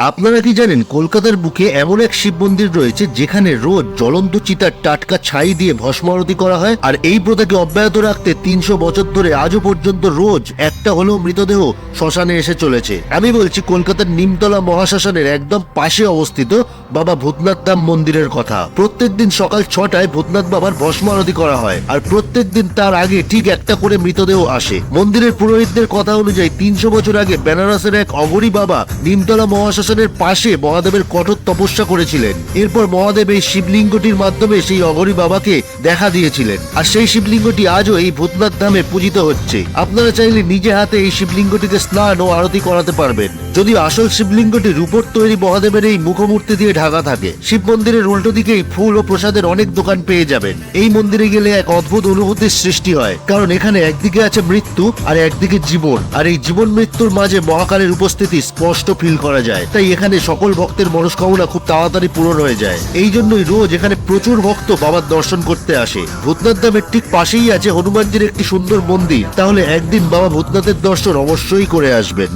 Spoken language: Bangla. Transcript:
আপনারা কি জানেন, কলকাতার বুকে এমন এক শিব মন্দির রয়েছে যেখানে রোজ জ্বলন্ত চিতার টাটকা ছাই দিয়ে ভস্মারতি করা হয়, আর এই প্রথাকে অব্যাহত রাখতে তিনশো বছর ধরে আজও পর্যন্ত রোজ একটা হলেও মৃতদেহ শ্মশানে এসে চলেছে। আমি বলছি, কলকাতার নিমতলা মহাশ্মশানের একদম পাশে অবস্থিত বাবা ভূতনাথ ধাম মন্দিরের কথা। প্রত্যেকদিন সকাল ছটায় ভূতনাথ বাবার ভস্ম আরতি করা হয়, আর প্রত্যেকদিন তার আগে ঠিক একটা করে মৃতদেহ আসে। মন্দিরের পুরোহিতদের কথা অনুযায়ী তিনশো বছর আগে বেনারসের এক অগরী বাবা নিমতলা মহাশ্মশানের পাশে মহাদেবের কঠোর তপস্যা করেছিলেন। এরপর মহাদেব এই শিবলিঙ্গটির মাধ্যমে সেই অগরী বাবাকে দেখা দিয়েছিলেন। আর সেই শিবলিঙ্গটি আজও এই ভূতনাথ ধামে পূজিত হচ্ছে। আপনারা চাইলে নিজে হাতে এই শিবলিঙ্গটিতে স্নান ও আরতি করাতে পারবেন। যদি আসল শিবলিঙ্গটি রূপোর তৈরি মহাদেবের এই মুখমূর্তি দিয়ে ঢাকা থাকে, শিব মন্দিরের উল্টো দিকেই ফুল ও প্রসাদের অনেক দোকান পেয়ে যাবেন। এই মন্দিরে গেলে এক অদ্ভুত অনুভূতির সৃষ্টি হয়, কারণ এখানে একদিকে আছে মৃত্যু আর একদিকে জীবন, আর এই জীবন মৃত্যুর মাঝে মহাকালের উপস্থিতি স্পষ্ট ফিল করা যায়। তাই এখানে সকল ভক্তের মনস্কামনা খুব তাড়াতাড়ি পূরণ হয়ে যায়। এই জন্যই রোজ এখানে প্রচুর ভক্ত বাবার দর্শন করতে আসে। ভূতনাথ ধামের ঠিক পাশেই আছে হনুমানজির একটি সুন্দর মন্দির। তাহলে একদিন বাবা ভূতনাথের দর্শন অবশ্যই করে আসবেন।